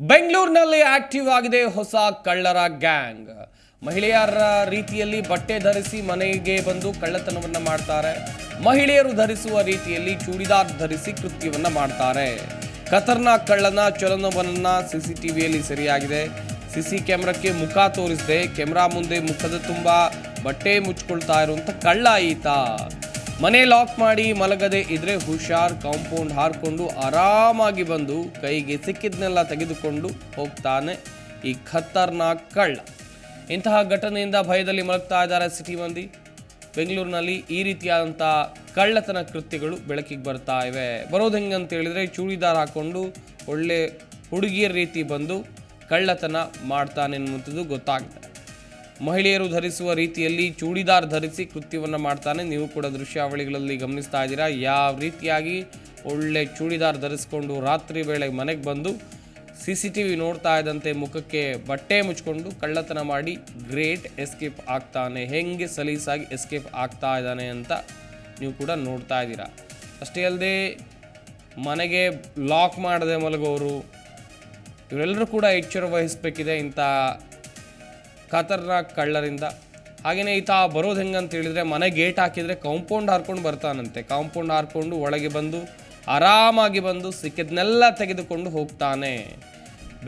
ಬೆಂಗಳೂರಿನಲ್ಲಿ ಆಕ್ಟಿವ್ ಆಗಿದೆ ಹೊಸ ಕಳ್ಳರ ಗ್ಯಾಂಗ್. ಮಹಿಳೆಯರ ರೀತಿಯಲ್ಲಿ ಬಟ್ಟೆ ಧರಿಸಿ ಮನೆಗೆ ಬಂದು ಕಳ್ಳತನವನ್ನು ಮಾಡ್ತಾರೆ. ಮಹಿಳೆಯರು ಧರಿಸುವ ರೀತಿಯಲ್ಲಿ ಚೂಡಿದಾರ್ ಧರಿಸಿ ಕೃತ್ಯವನ್ನು ಮಾಡ್ತಾರೆ. ಖತರ್ನಾಕ್ ಕಳ್ಳನ ಚಲನವನ್ನ ಸಿಸಿಟಿವಿಯಲ್ಲಿ ಸೆರೆಯಾಗಿದೆ. ಸಿಸಿ ಕ್ಯಾಮ್ರಾಕ್ಕೆ ಮುಖ ತೋರಿಸದೆ, ಕ್ಯಾಮ್ರಾ ಮುಂದೆ ಮುಖದ ತುಂಬ ಬಟ್ಟೆ ಮುಚ್ಕೊಳ್ತಾ ಇರುವಂತ ಕಳ್ಳ ಈತ. ಮನೆ ಲಾಕ್ ಮಾಡಿ ಮಲಗದೆ ಇದ್ರೆ ಹುಷಾರ್ ಕಾಂಪೌಂಡ್ ಹಾರ್ಕೊಂಡು ಆರಾಮಾಗಿ ಬಂದು ಕೈಗೆ ಸಿಕ್ಕಿದ್ನೆಲ್ಲ ತೆಗೆದುಕೊಂಡು ಹೋಗ್ತಾನೆ ಈ ಖತರ್ನಾಕ್ ಕಳ್ಳ. ಇಂತಹ ಘಟನೆಯಿಂದ ಭಯದಲ್ಲಿ ಮಲಗ್ತಾ ಇದ್ದಾರೆ ಸಿಟಿ ಮಂದಿ. ಬೆಂಗಳೂರಿನಲ್ಲಿ ಈ ರೀತಿಯಾದಂಥ ಕಳ್ಳತನ ಕೃತ್ಯಗಳು ಬೆಳಕಿಗೆ ಬರ್ತಾ ಇವೆ. ಬರೋದು ಹೆಂಗೆ ಹೇಳಿದ್ರೆ ಚೂಡಿದಾರ್ ಹಾಕ್ಕೊಂಡು ಒಳ್ಳೆ ಹುಡುಗಿಯರ ರೀತಿ ಬಂದು ಕಳ್ಳತನ ಮಾಡ್ತಾನೆ ಅನ್ನುವಂಥದ್ದು ಗೊತ್ತಾಗಿದೆ. ಮಹಿಳೆಯರು ಧರಿಸುವ ರೀತಿಯಲ್ಲಿ ಚೂಡಿದಾರ್ ಧರಿಸಿ ಕೃತ್ಯವನ್ನು ಮಾಡ್ತಾನೆ. ನೀವು ಕೂಡ ದೃಶ್ಯಾವಳಿಗಳಲ್ಲಿ ಗಮನಿಸ್ತಾ ಇದ್ದೀರಾ. ಯಾವ ರೀತಿಯಾಗಿ ಒಳ್ಳೆ ಚೂಡಿದಾರ್ ಧರಿಸ್ಕೊಂಡು ರಾತ್ರಿ ವೇಳೆ ಮನೆಗೆ ಬಂದು ಸಿ ಸಿ ಟಿ ವಿ ನೋಡ್ತಾ ಇದ್ದಂತೆ ಮುಖಕ್ಕೆ ಬಟ್ಟೆ ಮುಚ್ಕೊಂಡು ಕಳ್ಳತನ ಮಾಡಿ ಗ್ರೇಟ್ ಎಸ್ಕೇಪ್ ಆಗ್ತಾನೆ. ಹೆಂಗೆ ಸಲೀಸಾಗಿ ಎಸ್ಕೇಪ್ ಆಗ್ತಾ ಇದ್ದಾನೆ ಅಂತ ನೀವು ಕೂಡ ನೋಡ್ತಾ ಇದ್ದೀರಾ. ಅಷ್ಟೇ ಅಲ್ಲದೆ ಮನೆಗೆ ಲಾಕ್ ಮಾಡದೆ ಮಲಗೋರು, ಇವರೆಲ್ಲರೂ ಕೂಡ ಎಚ್ಚರ ವಹಿಸಬೇಕಿದೆ ಇಂಥ ಖತರ್ನಾಕ್ ಕಳ್ಳರಿಂದ. ಹಾಗೆಯೇ ಈತ ಬರೋದು ಹೆಂಗಂತ ಹೇಳಿದರೆ ಮನೆ ಗೇಟ್ ಹಾಕಿದರೆ ಕಾಂಪೌಂಡ್ ಹಾರ್ಕೊಂಡು ಬರ್ತಾನಂತೆ. ಕಾಂಪೌಂಡ್ ಹಾರ್ಕೊಂಡು ಒಳಗೆ ಬಂದು ಆರಾಮಾಗಿ ಬಂದು ಸಿಕ್ಕಿದ್ನೆಲ್ಲ ತೆಗೆದುಕೊಂಡು ಹೋಗ್ತಾನೆ.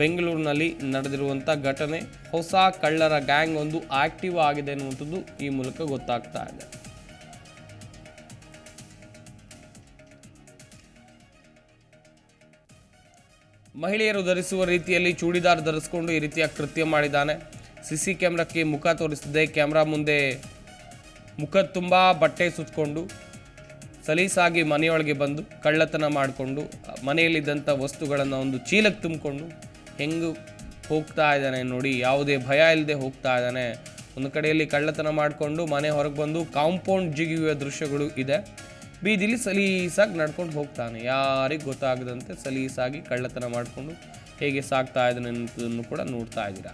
ಬೆಂಗಳೂರಿನಲ್ಲಿ ನಡೆದಿರುವಂಥ ಘಟನೆ ಹೊಸ ಕಳ್ಳರ ಗ್ಯಾಂಗ್ ಒಂದು ಆಕ್ಟಿವ್ ಆಗಿದೆ ಅನ್ನುವಂಥದ್ದು ಈ ಮೂಲಕ ಗೊತ್ತಾಗ್ತಾ ಇದೆ. ಮಹಿಳೆಯರು ಧರಿಸುವ ರೀತಿಯಲ್ಲಿ ಚೂಡಿದಾರ್ ಧರಿಸ್ಕೊಂಡು ಈ ರೀತಿಯ ಕೃತ್ಯ ಮಾಡಿದ್ದಾನೆ. ಸಿಸಿ ಕ್ಯಾಮ್ರಾಕ್ಕೆ ಮುಖ ತೋರಿಸಿದೆ ಕ್ಯಾಮ್ರಾ ಮುಂದೆ ಮುಖ ತುಂಬ ಬಟ್ಟೆ ಸುಚ್ಕೊಂಡು ಸಲೀಸಾಗಿ ಮನೆಯೊಳಗೆ ಬಂದು ಕಳ್ಳತನ ಮಾಡಿಕೊಂಡು ಮನೆಯಲ್ಲಿದ್ದಂಥ ವಸ್ತುಗಳನ್ನು ಒಂದು ಚೀಲಕ್ಕೆ ತುಂಬಿಕೊಂಡು ಹೆಂಗೆ ಹೋಗ್ತಾ ಇದ್ದಾನೆ ನೋಡಿ, ಯಾವುದೇ ಭಯ ಇಲ್ಲದೆ ಹೋಗ್ತಾ ಇದ್ದಾನೆ. ಒಂದು ಕಡೆಯಲ್ಲಿ ಕಳ್ಳತನ ಮಾಡಿಕೊಂಡು ಮನೆ ಹೊರಗೆ ಬಂದು ಕಾಂಪೌಂಡ್ ಜಿಗಿಯುವ ದೃಶ್ಯಗಳು ಇದೆ. ಬೀದಿಲಿ ಸಲೀಸಾಗಿ ನಡ್ಕೊಂಡು ಹೋಗ್ತಾನೆ. ಯಾರಿಗೆ ಗೊತ್ತಾಗದಂತೆ ಸಲೀಸಾಗಿ ಕಳ್ಳತನ ಮಾಡಿಕೊಂಡು ಹೇಗೆ ಸಾಗ್ತಾ ಇದ್ದಾನೆ ಅನ್ನೋದನ್ನು ಕೂಡ ನೋಡ್ತಾ ಇದ್ದೀರಾ.